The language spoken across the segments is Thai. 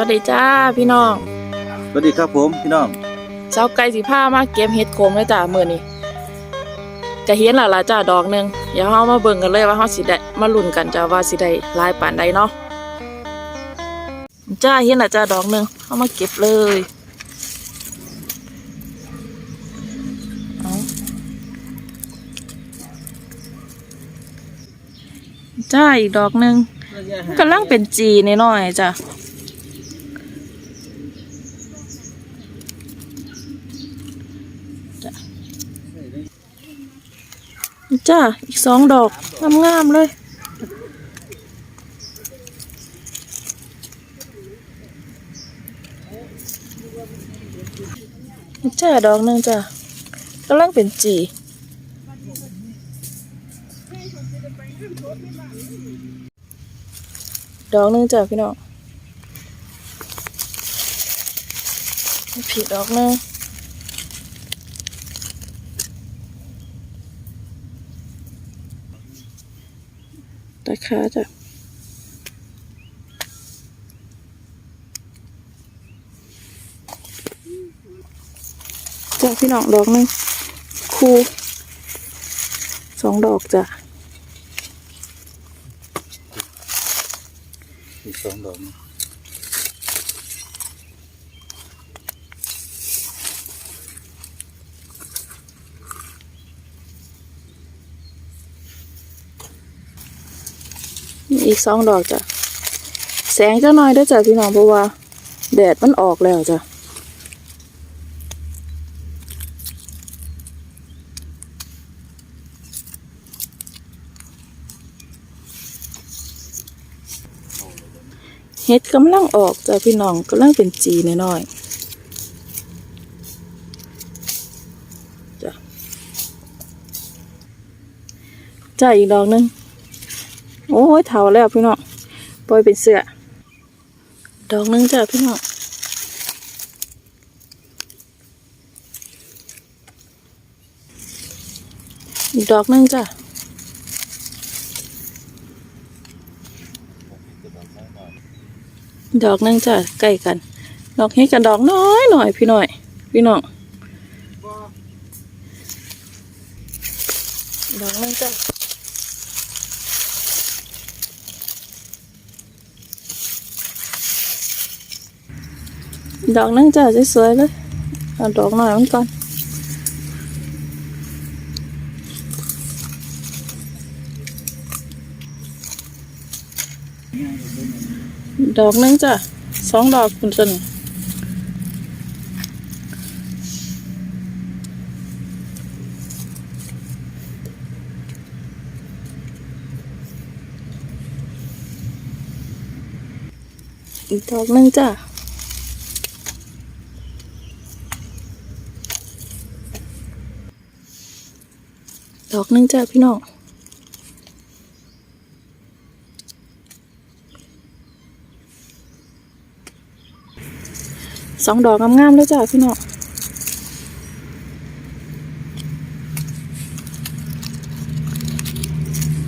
วัสดีจ้าพี่น้องสวัสดีครับผมพี่น้องเช้าไก่สิผ้ามาเก็บเห็ดโขมเลยจ้ามื้อนี้จะเห็นและล่ะจ้าดอกหนึงเดี๋ยวเฮามาเบิ่งกันเลยว่าเฮาสิได้มาลุ้นกันจ้าว่าสิได้หลายปานใดเนาะจ้าเห็นและจ้าดอกหนึงเฮามาเก็บเลยเอาจ้าอีกดอกหนึงมันกำลังเป็นจีน้อยๆจ้า จ้า อีกสองดอกงามๆเลย จ้า ดอกหนึ่งจ้ากำลังเป็นจีดอกหนึ่งจ้าพี่น้องผิดดอกหนึ่ง ตะขาจ้ะจ้ะพี่น้องดอกหนึ่งคู่สองดอกจ้ะอีกสองดอก อีกสองดอกจ้ะ แสงจะน้อยด้วยจ้ะพี่น้องเพราะว่า แดดมันออกแล้วจ้ะเห็ดกำลังออกจ้ะพี่น้องกำลังเป็นจีน้อยๆจ้ะจ้าอีกดอกหนึง โอ้ยเถาแล้วพี่น้องปล่อยเป็นเสือดอกหนึงจ้ะพี่น้องอีกดอกหนึงจ้ะดอกหนึงจ้ะใกล้กัน ดอกนี้กับดอกน้อยหน่อยพี่หน่อย พี่น้องดอกหนึงจ้ะ ดอกนึงจ้ะสวยๆเลยเอาดอกหน่อยมันก่อนดอกนึงจ้ะสองดอกคุณจนอีกดอกนึงจ้ะ ดอกหนึงจ้ะพี่น้องสองดอกงามๆเลยจ้ะพี่น้อง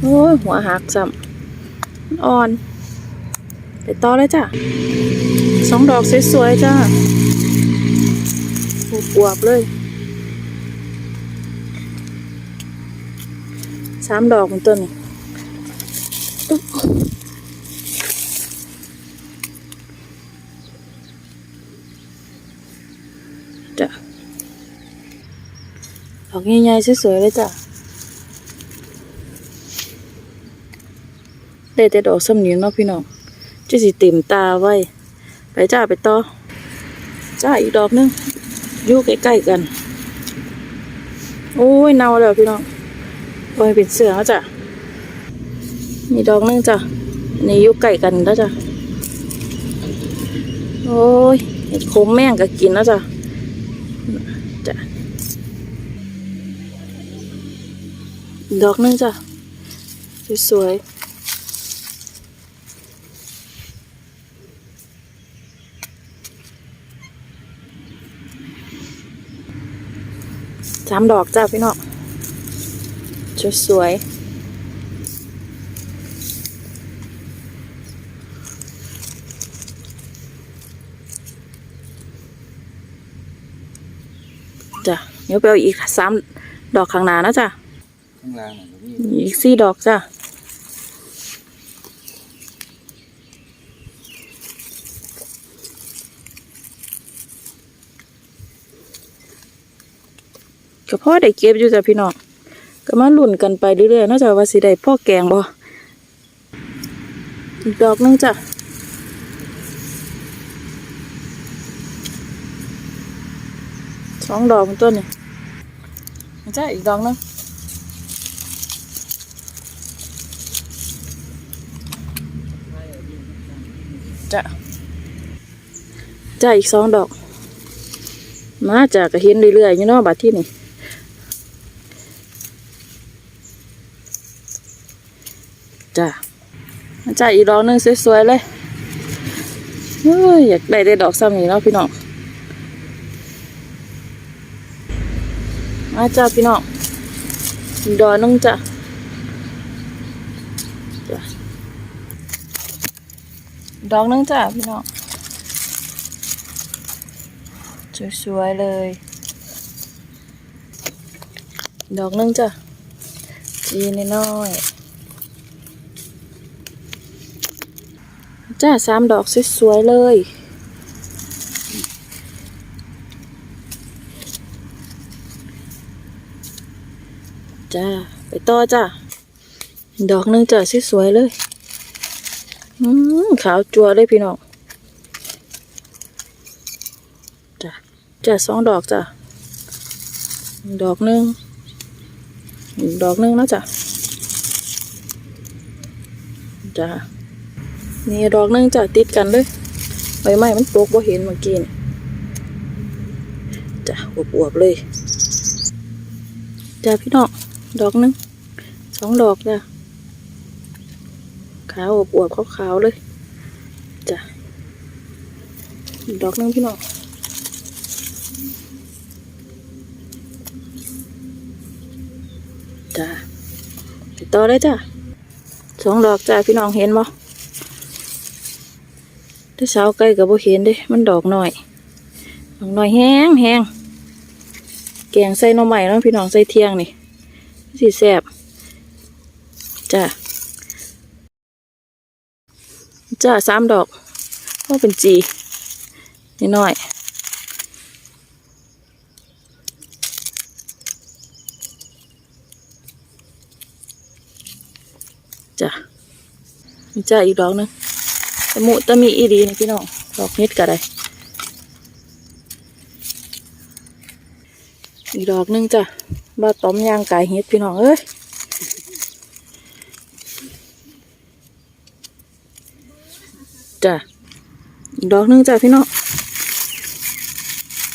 โอ้ยหัวหักซ้ำมันอ่อนไปต่อเลยจ้ะสองดอกสวยๆจ้ะอวบเลย สามดอกเป็นต้นนี่อุ๊บจ้ะดอกใหญ่ๆสวยๆเลยจ้ะได้แต่ดอกสำเนียงเนาะพี่น้องจะสิเต็มตาไว้ ไปจ้าไปต่อ จ้าอีกดอกนึงอยู่ใกล้ๆกัน โอ้ยเน่าแล้วพี่น้อง โอ้ยเป็นเสือแล้วจ้ะมีดอกนึงจ้ะนี่ยู่ใกล้กันแล้วจ้ะโอ้ยเห็ดโคมแม่งก็กินแล้วจ้ะจ้ะดอกนึงจ้ะสวยๆสามดอกจ้ะพี่น้อง สวยจ้ะเดี๋ยวไปเอาอีกสามดอกข้างหน้านะจ้ะข้างล่างน่ะก็มีอีกสี่ดอกจ้ะก็พอได้เก็บอยู่จ้ะพี่น้อง ก็มาลุ่นกันไปเรื่อยๆนาะจ้ะว่าสิได้พ่อแกงบ่อีกดอกนึงจ้ะสองดอกเป็นต้นนี่จ้ะอีกดอกนึงจ้ะจ้ะอีกสองดอก มาจากกระเห็นเรื่อยๆอยู่เนาะบัดที่นี่ จ้ะจ้ะอีดอกนึงสวยๆเลยเฮ้ยอยากได้ได้ดอกซ้ำนี่เนาะพี่น้องมาจ้ะพี่น้องอีกดอกนึงจ้ะจ้ะดอกนึงจ้ะพี่น้องสวยๆเลย ดอกนึงจ้ะจีน้อยๆ จ้าสามดอกสวยๆเลยจ้าไปต่อจ้าดอกหนึงจ้ะสวยๆเลยอืมขาวจัวเลยพี่น้องจ้ะจ้ะสองดอกจ้ะดอกหนึ่งดอกหนึ่งนะจ้ะจ้ะ นี่ดอกนึ่งจะติดกันเลยใบไม้มันตกบ่เห็นเมื่อกี้นี่จ้ะอวบๆเลยจ้ะพี่น้องดอกหนึ่งสองดอกจ้ะขาวอวบๆขาวๆเลยจ้ะดอกหนึงพี่น้องจ้ะติดต่อได้จ้ะสองดอกจ้ะพี่น้องเห็นบ่ ถ้าเช้าใกล้กับโบเห็นเด้ มันดอกหน่อยดอกหน่อยแห้งแห้งแกงใส่น่ใหม่เนาะพี่น้องใส่เที่ยงนี่สิแซบจ้ะจ้าสามดอกก็เป็นจีนิดหน่อยจ้ะจ้าอีกดอกนึง ตะมุตะมีอีดีนี่พี่น้องดอกนิดก็ได้อีกดอกหนึงจ้ะบ้าต้อมยางไก่เฮ็ดพี่น้องเอ้ยจ้ะอีกดอกหนึงจ้ะพี่น้อง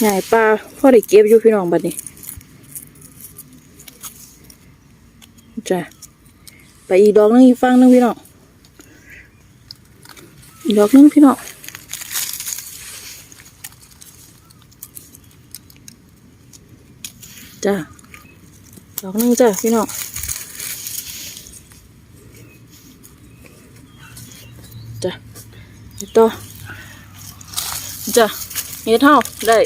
ใหญ่ปลาพ่อได้เก็บอยู่พี่น้องบัดนี้จ้ะไปอีกดอกนึงอีกฝั่งนึงพี่น้อง ดอกนึงพี่น้องจ้ะดอกนึงจ้ะพี่น้องจ้ะเฮ็ดต่อจ้ะเฮ็ดเท่าได้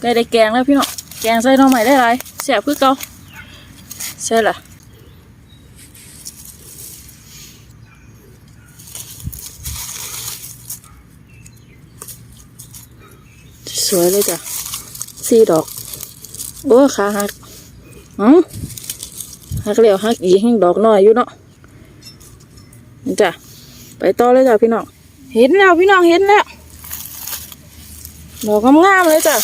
ใกล้ได้แกงแล้วพี่น้องแกงใส่หน่อใหม่ได้ไรแซ่บคือเก่าใช่ล่ะ สวยเลยจ้ะสี่ดอก โอ้ขาหักอืมหักแล้วหักอีกห้งดอกน้อยอยู่เนาะจ้ะไปต่อเลยจ้ะพี่น้องเห็นแล้วพี่น้องเห็นแล้วดอกงามๆเลยจ้ะ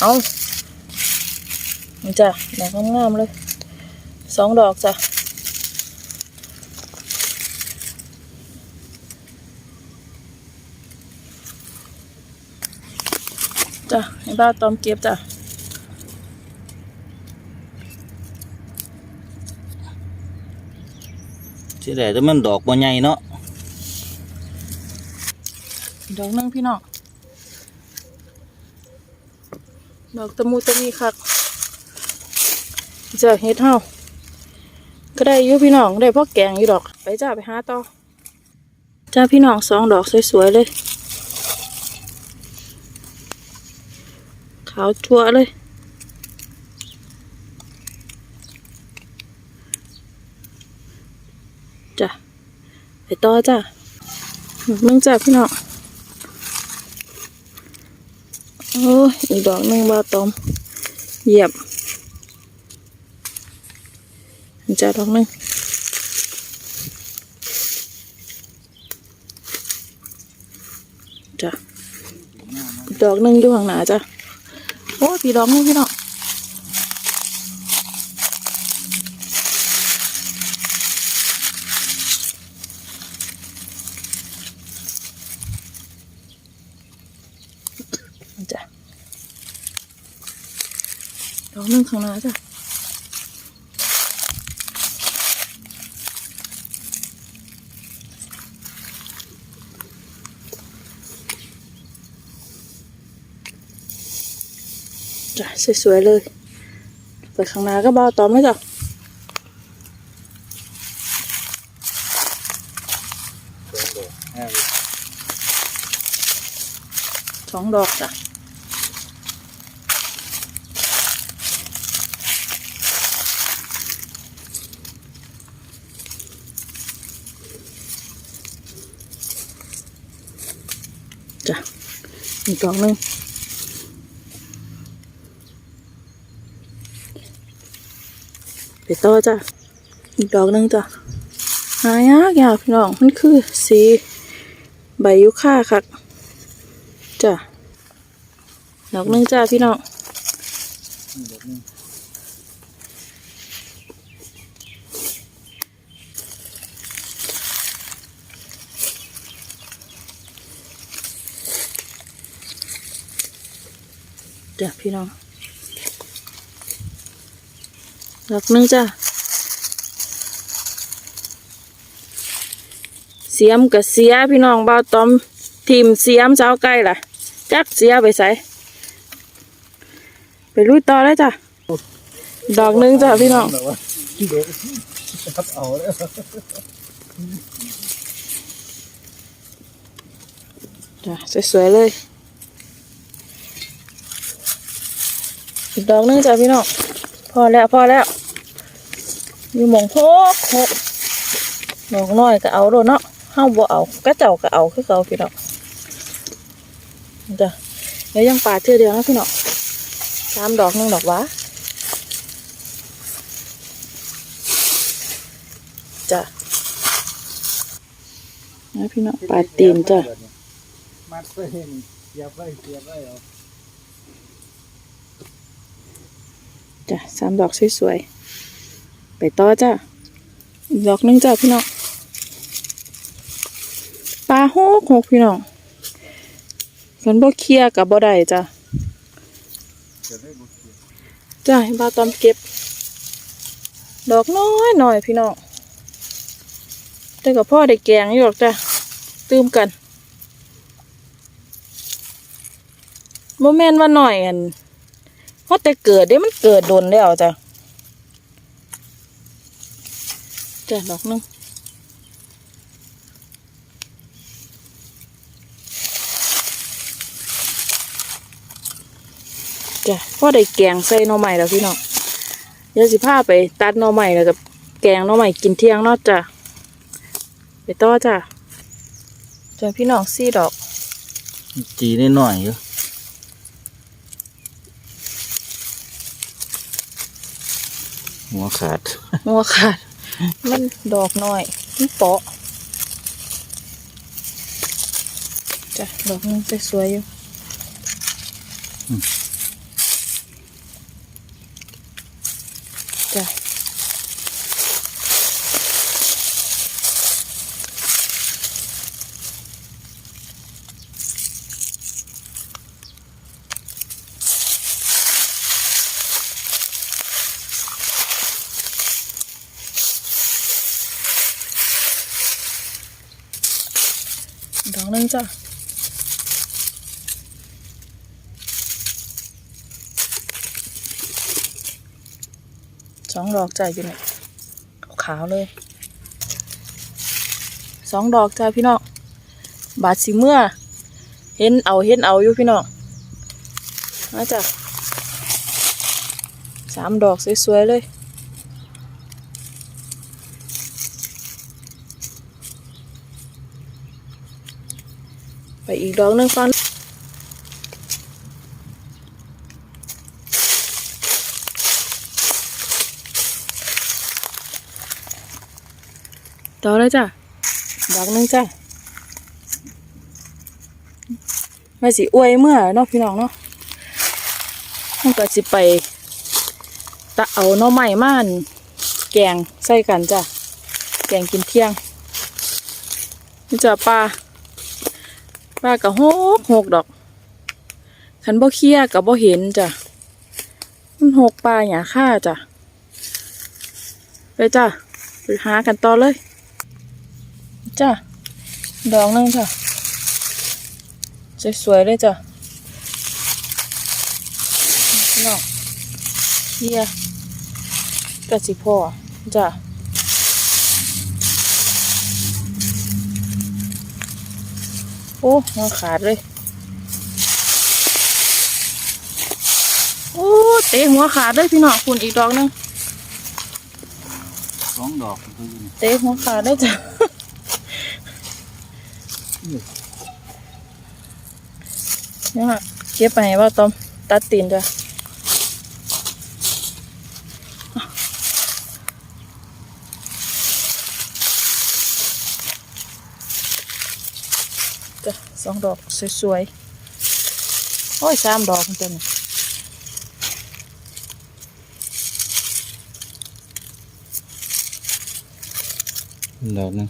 เอาจ้ะดอกงามๆเลยสองดอกจ้ะ จ้ะให้บ้าวตอมเก็บจ้ะสิได้แต่มันดอกบ่ใหญ่เนาะดอกหนึงพี่น้องดอกตะมูตะมีคักจ้ะเฮ็ดเฮาก็ได้อยู่พี่น้องได้พวกแกงอยู่ดอก ไปจ้าไปหาต่อจ้าพี่น้องสองดอกสวยๆเลย ขาวทั่วเลย จ้ะ ไปต่อจ้ะเนื่งจากพี่น้องโอ้ยอีกดอกหนึ่งบาตอมเหยียบจ้ะดอกหนึ่งจ้ะดอกหนึ่งอยู่ข้างหน้าจ้ะ โอ้ยพี่ดอกหนึงพี่น้องจ้ะดอกหนึ่งข้างหน้าจ้ะ จ้ะสวยๆเลยไปข้างหน้าก็บ่าวตอมเลยจ้ะสองดอกจ้ะจ้ะอีกดอกหนึ่ง ไปต่อจ้ะ อีกดอกหนึ่งจ้ะหายากยากพี่น้อง มันคือสีใบยุค่าคักจ้ะ ดอกหนึ่งจ้ะพี่น้องจ้ะพี่น้อง ดอกนึงจ้ะ เสียมกับเสียพี่น้องเบาตอมทีมเสียมเช้าใกล้ล่ะ จักเสียไปใส่ไปลุยต่อเลยจ้ะ ดอกนึงจ้ะพี่น้องครับเอาแล้วจ้ะสวยๆเลยอีกดอกนึงจ้ะพี่น้องพอแล้วพอแล้ว อยู่มองโคกโคกดอกน้อยก็เอาโดนเนาะเฮาบ่เอากระเจ้าก็เอาคือเก่าพี่น้องจ้ะเดี๋ยวยังปาเทื่อเดียวนะพี่น้องสามดอกนึงดอกวะจ้ะนะพี่น้องปาตีนจ้ะมัดไปเห็นเสียบไว้เสียบไว้เอาจ้ะสามดอกสวยๆ ไปต่อจ้ะดอกนึงจ้ะพี่น้องปลาหกหกพี่น้องฝนบ่เคลียกับบ่ได้จ้ะเจ้ะให้บาตอมเก็บ ดอกน้อยหน่อยพี่น้องแต่กับพ่อได้แกงอยู่หรอกจ้ะตื้มกันโมเมนต์ว่าหน่อยอันเพราะแต่เกิดเด้มันเกิดโดนแล้วจ้ะ จ้ะดอกหนึงจ้ะพ่อได้แกงใส่หน่อใหม่แล้วพี่น้องเดี๋ยวสิพาไปตัดหน่อใหม่แล้วกับแกงหน่อใหม่กินเที่ยงเนอกจ้ะไปต่อจ้ะจ้ะพี่น้องสี่ดอก จีนิดหน่อยอยู่หัวขาดงัวขาด มันดอกน้อยมันเปาะจ้ะดอกนึงสวยๆอยู่ ดอกนึงจ้ะสองดอกจ้ะอยู่เนี่ยขาวเลยสองดอกจ้ะพี่น้องบาดสีเมื่อ เห็นเอาเห็นเอาอยู่พี่น้องมาจ้ะสามดอกสวยๆเลย ไปอี กดอกหนึงก่อนต่อเลยจ้ะ ดอกหนึงจ้ะไม่สิอวยเมื่อเนาะพี่น้องเนาะมันก็สิไปตะเอาหน่อไม้ม่าน แกงใส่กันจ้ะ แกงกินเที่ยงนี่จ้ะปลา ปลากะโหกหกดอกคันบ่เคี้ยกับบ่เห็นจ้ะมันหกปลาหยาค่าจ้ะไปจ้ะไปหากันต่อเลยจ้ะดอกหนึงจ้ะสวยๆเลยจ้ะพี่น้องเคี้ยกระสิพ่อจ้ะ โอ้หัวขาดเลย โอ้เตะหัวขาดเลยพี่น้องคุณอีกดอกหนึงสองดอกคือเตะหัวขาดได้จ้ะเนี่ยค่ะเก็บไปให้ว่าต้อมตัดตีนจ้ะจ้ะ สองดอกสวยๆ โอ้ยสามดอกมันเป็นดอกนึง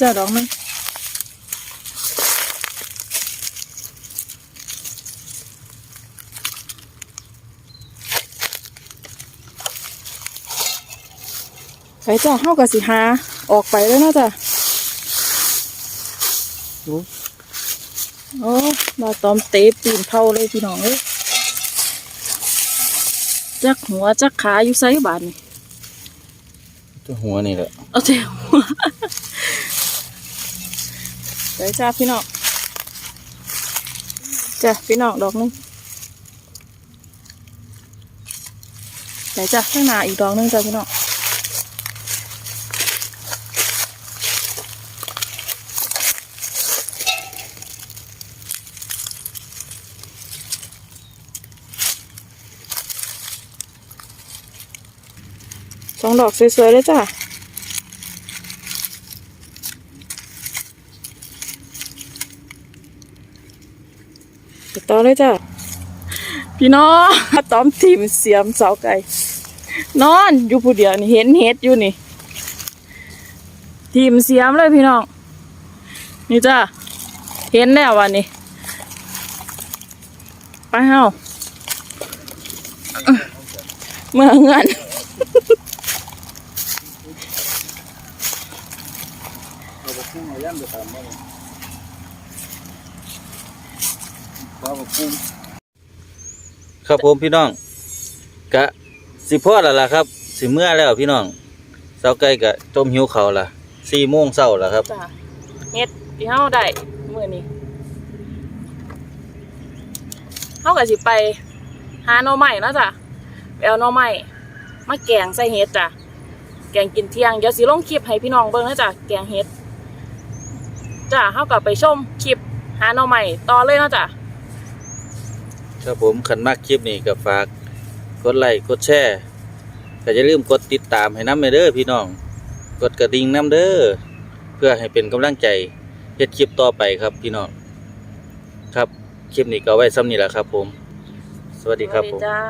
จ้ะดอกหนึงไปจ้ะเฮาก็สิหาออกไปแล้วเนาะจ้ะโอ้โอ้มาตอมเตะปีนเผาเลยพี่น้องเอ้ยจักหัวจักขาอยู่ไสบาดนี่ตัวหัวนี่แหละ เอาแต่หัว ไปจ้าพี่น้องจ้ะพี่น้องดอกหนึงไปจ้ะข้างหน้าอีกดอกหนึงจ้ะพี่น้องสองดอกสวยๆเลยจ้ะ ต่อเลยจ้ะพี่น้องตอมทีมเสียมเสาไก่นอนอยู่ผู้เดียวนี่เห็นเห็ดอยู่นี่ ทีมเสียมเลยพี่น้อง นี่จ้ะเห็นแล้ววันนี้ไปเฮาเมื่อเงินเอาไปคุ้งเอาย่ำไปตามมาเลยเอาไป คุ้งครับผมพี่น้อง กะสิพ่อแล้วล่ะครับ สิเมื่อแล้วพี่น้องเช้าไก่กะต้มหิวเขาวล่ะสี่โมงเช้าแล้วครับ จ้ะเฮ็ดที่เฮาได้มื้อนี้เฮาก็สิไป หาหน่อไม้เนาะจ้ะไปเอาหน่อไม้มาแกงใส่เฮ็ดจ้ะแกงกินเที่ยงเดี๋ยวสิลงคลิปให้พี่น้องเบิ่งนะจ้ะแกงเฮ็ดจ้ะเฮาก็ไปชมคลิปหาหน่อไม้ต่อเลยเนาะจ้ะ ครับผมขันมากคลิปนี้ก็ฝากกดไลค์กดแชร์ก็อย่าลืมกดติดตามให้น้ำเด้อพี่น้อง กดกระดิ่งน้ำเด้อเพื่อให้เป็นกำลังใจเฮ็ดคลิปต่อไปครับพี่น้องครับคลิปนี้ก็ไว้ซ้ำนี้แหละครับผม สวัสดีครับผมจ้า